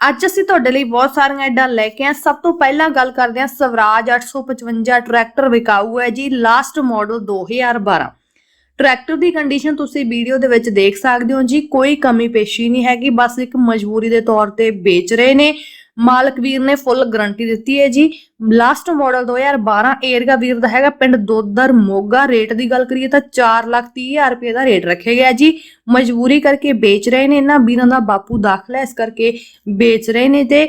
ਅੱਜ ਅਸੀਂ ਤੁਹਾਡੇ ਲਈ ਬਹੁਤ ਸਾਰੀਆਂ ਐਡਾਂ ਲੈ ਕੇ ਆਏ ਸਭ ਤੋਂ ਪਹਿਲਾਂ ਗੱਲ ਕਰਦੇ ਹਾਂ, ਸਵਰਾਜ 855 ਟਰੈਕਟਰ ਵਿਕਾਊ ਹੈ ਜੀ ਲਾਸਟ ਮਾਡਲ 2012 ਟਰੈਕਟਰ ਦੀ ਕੰਡੀਸ਼ਨ ਤੁਸੀਂ ਵੀਡੀਓ ਦੇ ਵਿੱਚ ਦੇਖ ਸਕਦੇ ਹੋ ਜੀ, ਕੋਈ ਕਮੀ ਪੇਸ਼ੀ ਨਹੀਂ ਹੈਗੀ, ਬਸ ਇੱਕ ਮਜਬੂਰੀ ਦੇ ਤੌਰ ਤੇ ਵੇਚ ਰਹੇ ਨੇ। ਮਾਲਕ ਵੀਰ ਨੇ ਫੁੱਲ ਗਾਰੰਟੀ ਦਿੱਤੀ ਹੈ ਜੀ। ਲਾਸਟ ਮਾਡਲ 2012 ਏਰਗਾ ਵੀਰ ਦਾ ਹੈਗਾ ਪਿੰਡ ਦੋਦਰ ਮੋਗਾ। ਰੇਟ ਦੀ ਗੱਲ ਕਰੀਏ ਤਾਂ 430000 ਰੁਪਏ ਦਾ ਰੇਟ ਰੱਖਿਆ ਗਿਆ ਜੀ। ਮਜਬੂਰੀ ਕਰਕੇ ਵੇਚ ਰਹੇ ਨੇ ਇਹਨਾਂ ਵੀਰਾਂ ਦਾ ਬਾਪੂ ਦਾਖਲਾ, ਇਸ ਕਰਕੇ ਵੇਚ ਰਹੇ ਨੇ ਤੇ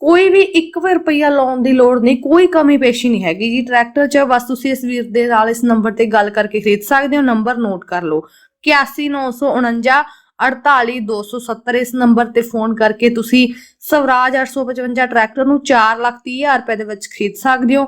ਕੋਈ ਵੀ 1 ਰੁਪਈਆ ਲਾਉਣ ਦੀ ਲੋੜ ਨਹੀਂ, ਕੋਈ ਕਮੀ ਪੇਸ਼ੀ ਨਹੀਂ ਹੈਗੀ ਜੀ। ਟਰੈਕਟਰ 'ਚ ਬਸ ਤੁਸੀਂ ਇਸ ਵੀਰ ਦੇ ਨਾਲ ਇਸ ਨੰਬਰ ਤੇ ਗੱਲ ਕਰਕੇ ਖਰੀਦ ਸਕਦੇ ਹੋ। ਨੰਬਰ ਨੋਟ ਕਰ ਲਓ। 81949 48270 ਇਸ ਨੰਬਰ ਤੇ ਫੋਨ ਕਰਕੇ ਤੁਸੀਂ ਸਵਰਾਜ 855 ਟਰੈਕਟਰ ਨੂੰ 430000 ਰੁਪਏ ਦੇ ਵਿੱਚ ਖਰੀਦ ਸਕਦੇ ਹੋ।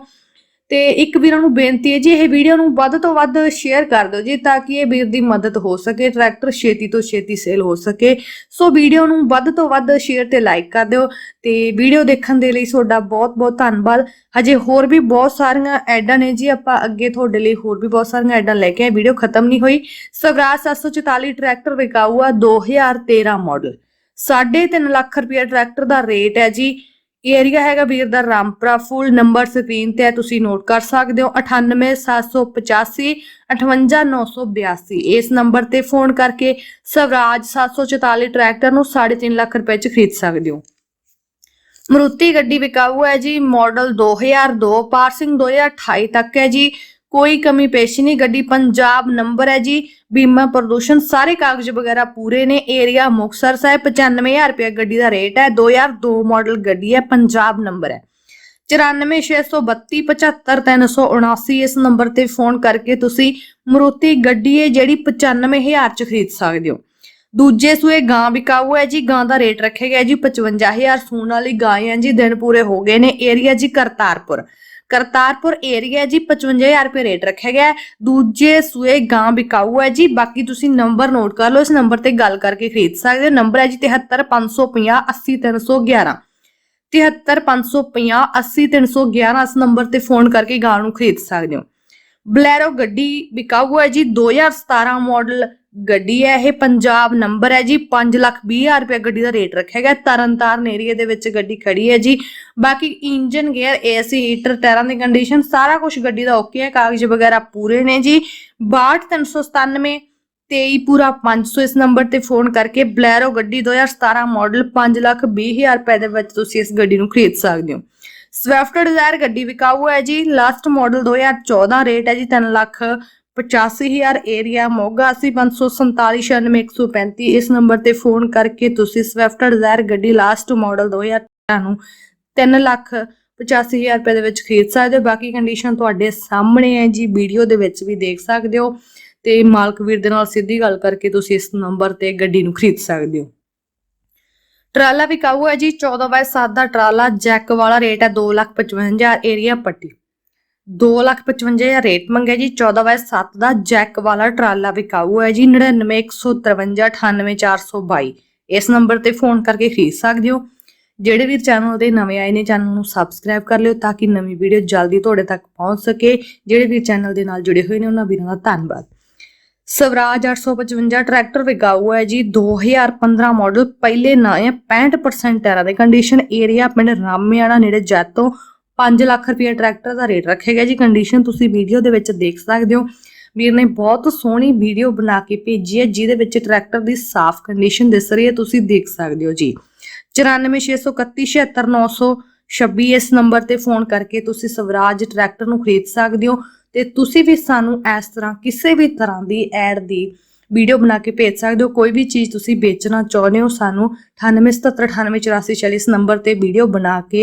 ਤੇ ਇੱਕ ਵੀਰਾਂ ਨੂੰ ਬੇਨਤੀ ਹੈ ਜੀ, ਇਹ ਵੀਡੀਓ ਨੂੰ ਵੱਧ ਤੋਂ ਵੱਧ ਸ਼ੇਅਰ ਕਰ ਦਿਓ ਜੀ, ਤਾਂ ਕਿ ਇਹ ਵੀਰ ਦੀ ਮਦਦ ਹੋ ਸਕੇ ਟਰੈਕਟਰ ਛੇਤੀ ਤੋਂ ਛੇਤੀ ਸੇਲ ਹੋ ਸਕੇ। ਸੋ ਵੀਡੀਓ ਨੂੰ ਵੱਧ ਤੋਂ ਵੱਧ ਸ਼ੇਅਰ ਤੇ ਲਾਈਕ ਕਰ ਦਿਓ ਤੇ ਵੀਡੀਓ ਦੇਖਣ ਦੇ ਲਈ ਤੁਹਾਡਾ ਬਹੁਤ ਬਹੁਤ ਧੰਨਵਾਦ। ਹਜੇ ਹੋਰ ਵੀ ਬਹੁਤ ਸਾਰੀਆਂ ਐਡਾਂ ਨੇ ਜੀ, ਆਪਾਂ ਅੱਗੇ ਤੁਹਾਡੇ ਲਈ ਹੋਰ ਵੀ ਬਹੁਤ ਸਾਰੀਆਂ ਐਡਾਂ ਲੈ ਕੇ ਆਏ, ਵੀਡੀਓ ਖਤਮ ਨਹੀਂ ਹੋਈ। ਸਵਰਾਜ 744 ਟਰੈਕਟਰ ਵਿਕਾਊ ਆ 2013 ਮਾਡਲ 3.5 ਲੱਖ ਰੁਪਏ ਟਰੈਕਟਰ ਦਾ ਰੇਟ ਹੈ ਜੀ। ਏਰੀਆ ਹੈਗਾ ਵੀਰ ਦਾ ਰਾਮਪੁਰਾ ਫੁੱਲ ਨੰਬਰ ਸਕਰੀਨ ਤੇ ਹੈ, ਤੁਸੀਂ ਨੋਟ ਕਰ ਸਕਦੇ ਹੋ 98785 58982 ਇਸ ਨੰਬਰ ਤੇ ਫੋਨ ਕਰਕੇ ਸਵਰਾਜ 744 ਟਰੈਕਟਰ ਨੂੰ 3.5 ਲੱਖ ਰੁਪਏ ਚ ਖਰੀਦ ਸਕਦੇ ਹੋ। ਮਰੂਤੀ ਗੱਡੀ ਵਿਕਾਊ ਹੈ ਜੀ ਮਾਡਲ 2002 ਪਾਰਸਿੰਗ 2028 ਤੱਕ ਹੈ ਜੀ। ਕੋਈ ਕਮੀ ਪੇਸ਼ੀ ਨਹੀਂ। ਗੱਡੀ ਪੰਜਾਬ ਨੰਬਰ ਹੈ ਜੀ। ਬੀਮਾ ਪ੍ਰਦੂਸ਼ਣ ਸਾਰੇ ਕਾਗਜ਼ ਵਗੈਰਾ ਪੂਰੇ ਨੇ। ਏਰੀਆ ਮੁਕਸਰ ਸਾਹਿਬ 95000 ਰੁਪਏ ਗੱਡੀ ਦਾ ਰੇਟ ਹੈ। 2002 ਮਾਡਲ ਗੱਡੀ ਹੈ, ਪੰਜਾਬ ਨੰਬਰ ਹੈ। 9462375379 ਇਸ ਨੰਬਰ ਤੇ ਫੋਨ ਕਰਕੇ ਤੁਸੀਂ ਮਰੂਤੀ ਗੱਡੀ ਹੈ, ਜਿਹੜੀ 95000 ਚ ਖਰੀਦ ਸਕਦੇ ਹੋ। ਦੂਜੇ ਸੂਏ ਗਾਂ ਵਿਕਾਊ ਹੈ ਜੀ। ਗਾਂ ਦਾ ਰੇਟ ਰੱਖਿਆ ਗਿਆ ਜੀ 55000 ਸੂਣ ਵਾਲੀ ਗਾਂ ਹੈ ਜੀ। ਦਿਨ ਪੂਰੇ ਹੋ ਗਏ ਨੇ। ਏਰੀਆ ਜੀ ਕਰਤਾਰਪੁਰ। ਕਰਤਾਰਪੁਰ ਏਰੀਆ ਜੀ 55000 ਰੁਪਏ ਰੇਟ ਰੱਖਿਆ ਗਿਆ ਦੂਜੇ ਸੂਏ ਗਾਂ ਵਿਕਾਊ ਹੈ ਜੀ। ਬਾਕੀ ਤੁਸੀਂ ਨੰਬਰ ਨੋਟ ਕਰ ਲਓ, ਇਸ ਨੰਬਰ ਤੇ ਗੱਲ ਕਰਕੇ ਖਰੀਦ ਸਕਦੇ ਹੋ। ਨੰਬਰ ਹੈ ਜੀ 73550 80311 73550 80311 ਇਸ ਨੰਬਰ ਤੇ ਫੋਨ ਕਰਕੇ ਗਾਂ ਨੂੰ ਖਰੀਦ ਸਕਦੇ ਹੋ। ਬਲੈਰੋ ਗੱਡੀ ਵਿਕਾਊ ਹੈ ਜੀ 2017 ਮਾਡਲ ਗੱਡੀ ਹੈ, ਇਹ ਪੰਜਾਬ ਨੰਬਰ ਹੈ ਜੀ 5 ਲੱਖ 20 ਹਜ਼ਾਰ ਰੁਪਏ ਗੱਡੀ ਦਾ ਰੇਟ ਰੱਖਿਆ ਗਿਆ। ਤਰਨਤਾਰਨ ਏਰੀਆ ਦੇ ਵਿੱਚ ਗੱਡੀ ਖੜੀ ਹੈ ਜੀ। ਬਾਕੀ ਇੰਜਨ ਗੇਅਰ ਏਸੀ ਹੀਟਰ ਟਾਇਰਾਂ ਦੀ ਕੰਡੀਸ਼ਨ ਸਾਰਾ ਕੁਝ ਗੱਡੀ ਦਾ ਓਕੇ ਹੈ। ਕਾਗਜ਼ ਵਗੈਰਾ ਪੂਰੇ ਨੇ ਜੀ। 62397 23 ਪੂਰਾ 500 ਇਸ ਨੰਬਰ ਤੇ ਫੋਨ ਕਰਕੇ ਬਲੈਰੋ ਗੱਡੀ 2017 ਮਾਡਲ 5 ਲੱਖ 20 ਹਜ਼ਾਰ ਰੁਪਏ ਦੇ ਵਿੱਚ ਤੁਸੀਂ ਇਸ ਗੱਡੀ ਨੂੰ ਖਰੀਦ ਸਕਦੇ ਹੋ। ਸਵਿਫਟ ਡਿਜ਼ਾਇਰ ਗੱਡੀ ਵਿਕਾਊ ਹੈ ਜੀ। ਲਾਸਟ ਮਾਡਲ 2014 ਰੇਟ ਹੈ ਜੀ 3 ਲੱਖ 85000 ਏਰੀਆ ਮੋਗਾ 854794135 ਇਸ ਨੰਬਰ ਤੇ ਫੋਨ ਕਰਕੇ ਤੁਸੀਂ ਸਵਿਫਟ ਡਿਜ਼ਾਇਰ ਗੱਡੀ ਲਾਸਟ ਮਾਡਲ 2013 ਨੂੰ 3 ਲੱਖ 85000 ਰੁਪਏ ਦੇ ਵਿੱਚ ਖਰੀਦ ਸਕਦੇ ਹੋ। ਬਾਕੀ ਕੰਡੀਸ਼ਨ ਤੁਹਾਡੇ ਸਾਹਮਣੇ ਹੈ ਜੀ, ਵੀਡੀਓ ਦੇ ਵਿੱਚ ਵੀ ਦੇਖ ਸਕਦੇ ਹੋ। ਤੇ ਮਾਲਕ ਵੀਰ ਦੇ ਨਾਲ ਸਿੱਧੀ ਗੱਲ ਕਰਕੇ ਤੁਸੀਂ ਇਸ ਨੰਬਰ ਤੇ ਗੱਡੀ ਨੂੰ ਖਰੀਦ ਸਕਦੇ ਹੋ। ਟਰਾਲਾ ਵਿਕਾਊ ਹੈ ਜੀ? 14 ਬਾਈ 7 ਦਾ ਟਰਾਲਾ, ਜੈਕ ਵਾਲਾ ਰੇਟ ਹੈ 255000 ਏਰੀਆ ਪੱਟੀ। 255000 ਰੇਟ ਮੰਗਿਆ ਜੀ 14 ਬਾਈ 7 ਦਾ ਜੈਕ ਵਾਲਾ ਟਰਾਲਾ ਵਿਕਾਊ ਹੈ ਜੀ 9915598422 ਇਸ ਨੰਬਰ ਤੇ ਫੋਨ ਕਰਕੇ ਖਰੀਦ ਸਕਦੇ ਹੋ। ਜਿਹੜੇ ਵੀਰ ਚੈਨਲ ਦੇ ਨਵੇਂ ਆਏ ਨੇ, ਚੈਨਲ ਨੂੰ ਸਬਸਕ੍ਰਾਈਬ ਕਰ ਲਿਓ ਤਾਂ ਕਿ ਨਵੀਂ ਵੀਡੀਓ ਜਲਦੀ ਤੁਹਾਡੇ ਤੱਕ ਪਹੁੰਚ ਸਕੇ। ਜਿਹੜੇ ਵੀਰ ਚੈਨਲ ਦੇ ਨਾਲ ਜੁੜੇ ਹੋਏ ਨੇ, ਉਹਨਾਂ ਵੀਰਾਂ ਦਾ ਧੰਨਵਾਦ। ਸਵਰਾਜ 855 ਟਰੈਕਟਰ ਵਿਕਾਊ ਹੈ ਜੀ 2015 ਮਾਡਲ, ਪਹਿਲੇ ਨਾ ਹੈ 65% ਟਾਇਰਾਂ ਦੀ ਕੰਡੀਸ਼ਨ ਏਰੀਆ ਪਿੰਡ ਰਾਮਿਆਣਾ ਨੇੜੇ ਜੈਤੋ। 5 ਲੱਖ ਰੁਪਏ ਟਰੈਕਟਰ ਦਾ ਰੇਟ ਰੱਖਿਆ ਗਿਆ ਜੀ। ਕੰਡੀਸ਼ਨ ਤੁਸੀਂ ਵੀਡੀਓ ਦੇ ਵਿੱਚ ਦੇਖ ਸਕਦੇ ਹੋ। ਵੀਰ ਨੇ ਬਹੁਤ ਸੋਹਣੀ ਵੀਡੀਓ ਬਣਾ ਕੇ ਭੇਜੀ ਹੈ, ਜਿਹਦੇ ਵਿੱਚ ਟਰੈਕਟਰ ਦੀ ਸਾਫ਼ ਕੰਡੀਸ਼ਨ ਦਿਸ ਰਹੀ ਹੈ। ਤੁਸੀਂ ਦੇਖ ਸਕਦੇ ਹੋ ਜੀ। 9463376926 ਇਸ ਨੰਬਰ ਤੇ ਫੋਨ ਕਰਕੇ ਤੁਸੀਂ ਸਵਰਾਜ ਟਰੈਕਟਰ ਨੂੰ ਖਰੀਦ ਸਕਦੇ ਹੋ। ਤੇ ਤੁਸੀਂ ਵੀ ਸਾਨੂੰ ਇਸ ਤਰ੍ਹਾਂ ਕਿਸੇ ਵੀ ਤਰ੍ਹਾਂ ਦੀ ਐਡ ਦੀ ਵੀਡੀਓ ਬਣਾ ਕੇ ਭੇਜ ਸਕਦੇ ਹੋ। ਕੋਈ ਵੀ ਚੀਜ਼ ਤੁਸੀਂ ਵੇਚਣਾ ਚਾਹੁੰਦੇ ਹੋ, ਸਾਨੂੰ 9877988446 ਇਸ ਨੰਬਰ ਤੇ ਵੀਡੀਓ ਬਣਾ ਕੇ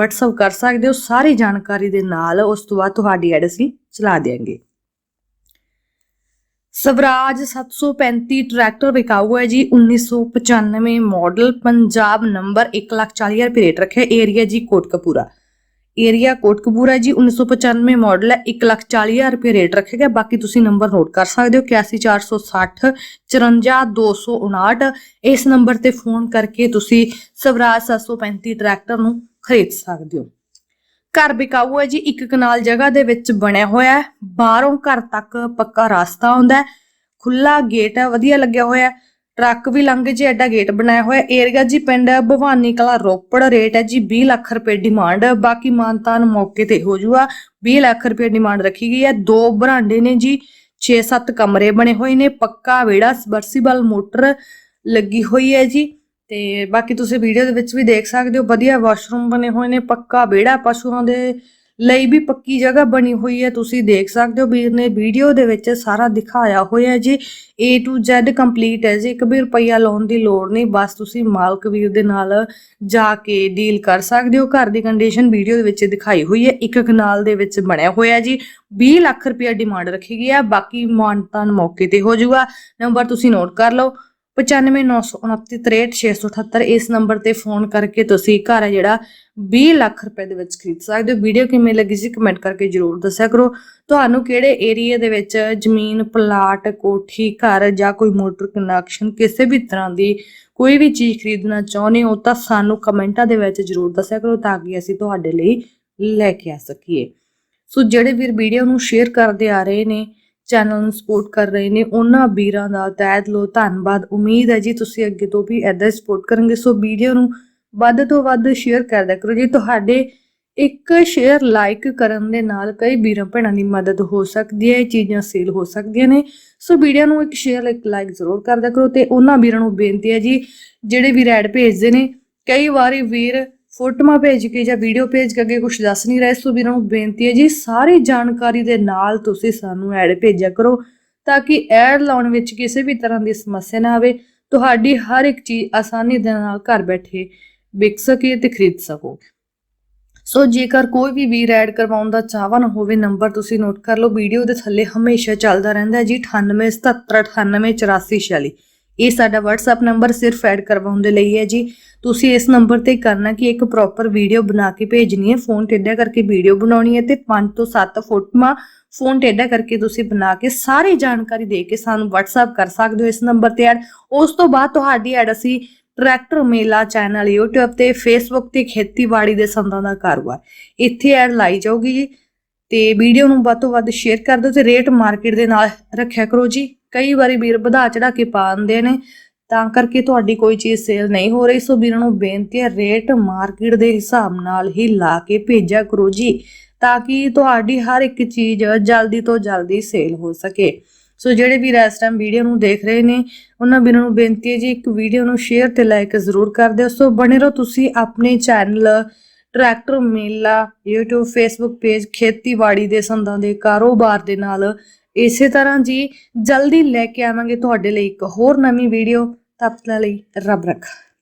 WhatsApp ਕਰ ਸਕਦੇ ਹੋ। ਸਾਰੀ ਜਾਣਕਾਰੀ ਦੇ ਨਾਲ ਉਸ ਤੋਂ ਬਾਅਦ ਤੁਹਾਡੀ ਐਡ ਅਸੀਂ ਚਲਾ ਦੇਵਾਂਗੇ ਸਵਰਾਜ 735 ਟਰੈਕਟਰ ਵਿਕਾਊ ਹੈ ਜੀ। 1995 ਮਾਡਲ, ਪੰਜਾਬ ਨੰਬਰ 140000 ਰੁਪਏ ਰੇਟ ਰੱਖਿਆ। ਏਰੀਆ ਜੀ ਕੋਟਕਪੂਰਾ। ਏਰੀਆ ਕੋਟਕਪੂਰਾ ਜੀ 1995 ਮਾਡਲ ਹੈ 140000 ਰੁਪਏ ਰੇਟ ਰੱਖੇਗਾ। ਬਾਕੀ ਤੁਸੀਂ ਨੰਬਰ ਨੋਟ ਕਰ ਸਕਦੇ ਹੋ 81460 54259 ਇਸ ਨੰਬਰ ਤੇ ਫੋਨ ਕਰਕੇ ਤੁਸੀਂ ਸਵਰਾਜ 735 ਟਰੈਕਟਰ ਨੂੰ ਖਰੀਦ ਸਕਦੇ ਹੋ। ਘਰ ਬਿਕਾਊ ਹੈ ਜੀ, ਇੱਕ ਕਨਾਲ ਜਗ੍ਹਾ ਦੇ ਵਿੱਚ ਬਣਿਆ ਹੋਇਆ ਹੈ। ਬਾਹਰੋਂ ਘਰ ਤੱਕ ਪੱਕਾ ਰਸਤਾ ਆਉਂਦਾ ਹੈ। ਖੁੱਲਾ ਗੇਟ ਹੈ, ਵਧੀਆ ਲੱਗਿਆ ਹੋਇਆ ਹੈ। ਟਰੱਕ ਵੀ ਲੰਘ ਜੇ, ਐਡਾ ਗੇਟ ਬਣਾਇਆ ਹੋਇਆ। ਏਰੀਆ ਜੀ ਪਿੰਡ ਭਵਾਨੀ ਕਲਾ ਰੋਪੜ, ਰੇਟ ਹੈ ਜੀ 20 ਲੱਖ ਰੁਪਏ ਡਿਮਾਂਡ। ਬਾਕੀ ਮਾਨਤਾਨ ਮੌਕੇ ਤੇ ਹੋ ਜੂਗਾ। 20 ਲੱਖ ਰੁਪਏ ਡਿਮਾਂਡ ਰੱਖੀ ਗਈ ਹੈ। ਦੋ ਬਰਾਂਡੇ ਨੇ ਜੀ 6-7 ਕਮਰੇ ਬਣੇ ਹੋਏ ਨੇ। ਪੱਕਾ ਵਿਹੜਾ, ਸਬਰਸੀਬਲ ਮੋਟਰ ਲੱਗੀ ਹੋਈ ਹੈ ਜੀ। ਤੇ ਬਾਕੀ ਤੁਸੀਂ ਵੀਡੀਓ ਦੇ ਵਿੱਚ ਵੀ ਦੇਖ ਸਕਦੇ ਹੋ। ਵਧੀਆ ਵਾਸ਼ਰੂਮ ਬਣੇ ਹੋਏ ਨੇ। ਪੱਕਾ ਵਿਹੜਾ, ਪਸ਼ੂਆਂ ਦੇ ਲਈ ਵੀ ਪੱਕੀ ਜਗ੍ਹਾ ਬਣੀ ਹੋਈ ਹੈ। ਤੁਸੀਂ ਦੇਖ ਸਕਦੇ ਹੋ ਵੀਰ ਨੇ ਵੀਡੀਓ ਦੇ ਵਿੱਚ ਸਾਰਾ ਦਿਖਾਇਆ ਹੋਇਆ ਹੈ ਜੀ। A to Z ਕੰਪਲੀਟ ਹੈ ਜੀ। ਇੱਕ ਵੀ ਰੁਪਈਆ ਲਾਉਣ ਦੀ ਲੋੜ ਨਹੀਂ। ਬਸ ਤੁਸੀਂ ਮਾਲਕ ਵੀਰ ਦੇ ਨਾਲ ਜਾ ਕੇ ਡੀਲ ਕਰ ਸਕਦੇ ਹੋ। ਘਰ ਦੀ ਕੰਡੀਸ਼ਨ ਵੀਡੀਓ ਦੇ ਵਿੱਚ ਦਿਖਾਈ ਹੋਈ ਹੈ। ਇੱਕ ਕਨਾਲ ਦੇ ਵਿੱਚ ਬਣਿਆ ਹੋਇਆ ਜੀ। 20 ਲੱਖ ਰੁਪਇਆ ਡਿਮਾਂਡ ਰੱਖੀ ਗਈ ਹੈ। ਬਾਕੀ ਮਾਨਤਾਨ ਮੌਕੇ ਤੇ ਹੋ ਜਾਊਗਾ। ਨੰਬਰ ਤੁਸੀਂ ਨੋਟ ਕਰ ਲਓ। 9596963678 ਇਸ ਨੰਬਰ ਤੇ ਫੋਨ ਕਰਕੇ ਤੁਸੀਂ ਘਰ ਹੈ ਜਿਹੜਾ 20 ਲੱਖ ਰੁਪਏ ਦੇ ਵਿੱਚ ਖਰੀਦ ਸਕਦੇ ਹੋ। ਵੀਡੀਓ ਕਿਵੇਂ ਲੱਗੀ ਸੀ ਕਮੈਂਟ ਕਰਕੇ ਜਰੂਰ ਦੱਸਿਆ ਕਰੋ। ਤੁਹਾਨੂੰ ਕਿਹੜੇ ਏਰੀਆ ਦੇ ਵਿੱਚ ਜ਼ਮੀਨ, ਪਲਾਟ, ਕੋਠੀ, ਘਰ ਜਾਂ ਕੋਈ ਮੋਟਰ ਕਨੈਕਸ਼ਨ ਕਿਸੇ ਵੀ ਤਰ੍ਹਾਂ ਦੀ ਕੋਈ ਵੀ ਚੀਜ਼ ਖਰੀਦਣਾ ਚਾਹੁੰਦੇ ਹੋ ਤਾਂ ਸਾਨੂੰ ਕਮੈਂਟਾਂ ਦੇ ਵਿੱਚ ਜਰੂਰ ਦੱਸਿਆ ਕਰੋ ਤਾਂ ਕਿ ਅਸੀਂ ਤੁਹਾਡੇ ਲਈ ਲੈ ਕੇ ਆ ਸਕੀਏ। ਸੋ ਜਿਹੜੇ ਵੀਰ ਵੀਡੀਓ ਨੂੰ ਸ਼ੇਅਰ ਕਰਦੇ ਆ ਰਹੇ ਨੇ ਚੈਨਲ ਨੂੰ ਸਪੋਰਟ ਕਰ ਰਹੇ ਨੇ, ਉਹਨਾਂ ਵੀਰਾਂ ਦਾ ਤਹਿ ਦਿਲੋਂ ਧੰਨਵਾਦ, ਉਮੀਦ ਹੈ ਜੀ ਤੁਸੀਂ ਅੱਗੇ ਤੋਂ ਵੀ ਐਦਾਂ ਸਪੋਰਟ ਕਰਨਗੇ। ਸੋ ਵੀਡੀਓ ਨੂੰ ਵੱਧ ਤੋਂ ਵੱਧ ਸ਼ੇਅਰ ਕਰਦਾ ਕਰੋ। ਜੀ ਤੁਹਾਡੇ ਇੱਕ ਸ਼ੇਅਰ ਲਾਈਕ ਕਰਨ ਦੇ ਨਾਲ ਕਈ ਵੀਰਾਂ ਭੈਣਾਂ ਦੀ ਮਦਦ ਹੋ ਸਕਦੀ ਹੈ, ਇਹ ਚੀਜ਼ਾਂ ਸੇਲ ਹੋ ਸਕਦੀਆਂ ਨੇ। ਸੋ ਵੀਡੀਓ ਨੂੰ ਇੱਕ ਸ਼ੇਅਰ ਇੱਕ ਲਾਈਕ ਜ਼ਰੂਰ ਕਰਦਾ ਕਰੋ ਤੇ ਉਹਨਾਂ ਵੀਰਾਂ ਨੂੰ ਬੇਨਤੀ ਹੈ ਜੀ, ਜਿਹੜੇ ਵੀ ਐਡ ਭੇਜਦੇ ਨੇ, ਕਈ ਵਾਰੀ ਵੀਰ ਫੋਟੋਆਂ ਭੇਜ ਕੇ ਜਾਂ ਵੀਡੀਓ ਭੇਜ ਕੇ ਅੱਗੇ ਕੁਝ ਦੱਸ ਨਹੀਂ ਰਹੇ ਸੋ ਵੀਰਾਂ ਨੂੰ ਬੇਨਤੀ ਹੈ ਜੀ, ਸਾਰੀ ਜਾਣਕਾਰੀ ਦੇ ਨਾਲ ਤੁਸੀਂ ਸਾਨੂੰ ਐਡ ਭੇਜਿਆ ਕਰੋ ਤਾਂ ਕਿ ਐਡ ਲਾਉਣ ਵਿੱਚ ਕਿਸੇ ਵੀ ਤਰ੍ਹਾਂ ਦੀ ਸਮੱਸਿਆ ਨਾ ਆਵੇ, ਤੁਹਾਡੀ ਹਰ ਇੱਕ ਚੀਜ਼ ਆਸਾਨੀ ਦੇ ਨਾਲ ਘਰ ਬੈਠੇ ਵਿਕ ਸਕੇ ਤੇ ਖਰੀਦ ਸਕੋ। ਸੋ ਜੇਕਰ ਕੋਈ ਵੀ ਵੀਰ ਐਡ ਕਰਵਾਉਣ ਦਾ ਚਾਹਵਾਨ ਹੋਵੇ ਨੰਬਰ ਤੁਸੀਂ ਨੋਟ ਕਰ ਲਓ ਵੀਡੀਓ ਦੇ ਥੱਲੇ ਹਮੇਸ਼ਾ ਚੱਲਦਾ ਰਹਿੰਦਾ ਹੈ ਜੀ 9877988446 ਇਹ ਸਾਡਾ WhatsApp ਨੰਬਰ ਸਿਰਫ ਐਡ ਕਰਵਾਉਣ ਦੇ ਲਈ ਹੈ ਜੀ। ਤੁਸੀਂ ਇਸ ਨੰਬਰ ਤੇ ਕਰਨਾ ਕਿ ਇੱਕ ਪ੍ਰੋਪਰ ਵੀਡੀਓ ਬਣਾ ਕੇ ਭੇਜਣੀ ਹੈ। ਫੋਨ ਟੇਢਾ ਕਰਕੇ ਵੀਡੀਓ ਬਣਾਉਣੀ ਹੈ ਤੇ 5 ਤੋਂ 7 ਫੋਟੋਆਂ ਫੋਨ ਟੇਢਾ ਕਰਕੇ ਤੁਸੀਂ ਬਣਾ ਕੇ ਸਾਰੀ ਜਾਣਕਾਰੀ ਦੇ ਕੇ ਸਾਨੂੰ WhatsApp ਕਰ ਸਕਦੇ ਹੋ ਇਸ ਨੰਬਰ ਤੇ ਐਡ ਉਸ ਤੋਂ ਬਾਅਦ ਤੁਹਾਡੀ ਐਡ ਅਸੀਂ ਟਰੈਕਟਰ ਮੇਲਾ ਚੈਨਲ YouTube ਤੇ Facebook ਤੇ ਖੇਤੀਬਾੜੀ ਦੇ ਸੰਦਾਂ ਦਾ ਕਾਰੋਬਾਰ। ਇੱਥੇ ਐਡ ਲਾਈ ਜਾਊਗੀ ਜੀ। ਤੇ ਵੀਡੀਓ ਨੂੰ ਵੱਧ ਤੋਂ ਵੱਧ ਸ਼ੇਅਰ ਕਰ ਦਿਓ ਤੇ ਰੇਟ ਮਾਰਕੀਟ ਦੇ ਨਾਲ ਰੱਖਿਆ ਕਰੋ ਜੀ। ਕਈ ਵਾਰੀ ਵੀਰ ਵਧਾ ਚੜਾ ਕੇ ਪਾ ਦਿੰਦੇ ਨੇ, ਤਾਂ ਕਰਕੇ ਤੁਹਾਡੀ ਕੋਈ ਚੀਜ਼ ਸੇਲ ਨਹੀਂ ਹੋ ਰਹੀ। ਸੋ ਵੀਰਾਂ ਨੂੰ ਬੇਨਤੀ ਹੈ ਰੇਟ ਮਾਰਕੀਟ ਦੇ ਹਿਸਾਬ ਨਾਲ ਹੀ ਲਾ ਕੇ ਭੇਜਿਆ ਕਰੋ ਜੀ, ਤਾਂ ਕਿ ਤੁਹਾਡੀ ਹਰ ਇੱਕ ਚੀਜ਼ ਜਲਦੀ ਤੋਂ ਜਲਦੀ ਸੇਲ ਹੋ ਸਕੇ। ਸੋ ਜਿਹੜੇ ਵੀ ਇਸ ਟਾਈਮ ਵੀਡੀਓ ਨੂੰ ਦੇਖ ਰਹੇ ਨੇ, ਉਹਨਾਂ ਵੀਰਾਂ ਨੂੰ ਬੇਨਤੀ ਹੈ ਜੀ, ਇੱਕ ਵੀਡੀਓ ਨੂੰ ਸ਼ੇਅਰ ਤੇ ਲਾਈਕ ਜ਼ਰੂਰ ਕਰ ਦਿਓ। ਸੋ ਬਣੇ ਰਹੋ ਤੁਸੀਂ ਆਪਣੇ ਚੈਨਲ ਟਰੈਕਟਰ, ਮੇਲਾ, YouTube, Facebook ਪੇਜ ਖੇਤੀਬਾੜੀ ਦੇ ਸੰਦਾਂ ਦੇ ਕਾਰੋਬਾਰ ਦੇ ਨਾਲ। ਇਸੇ ਤਰ੍ਹਾਂ ਜੀ, ਜਲਦੀ ਲੈ ਕੇ ਆਵਾਂਗੇ ਤੁਹਾਡੇ ਲਈ ਇੱਕ ਹੋਰ ਨਵੀਂ ਵੀਡੀਓ ਤਬ ਤੱਕ ਲਈ ਰੱਬ ਰੱਖਾ।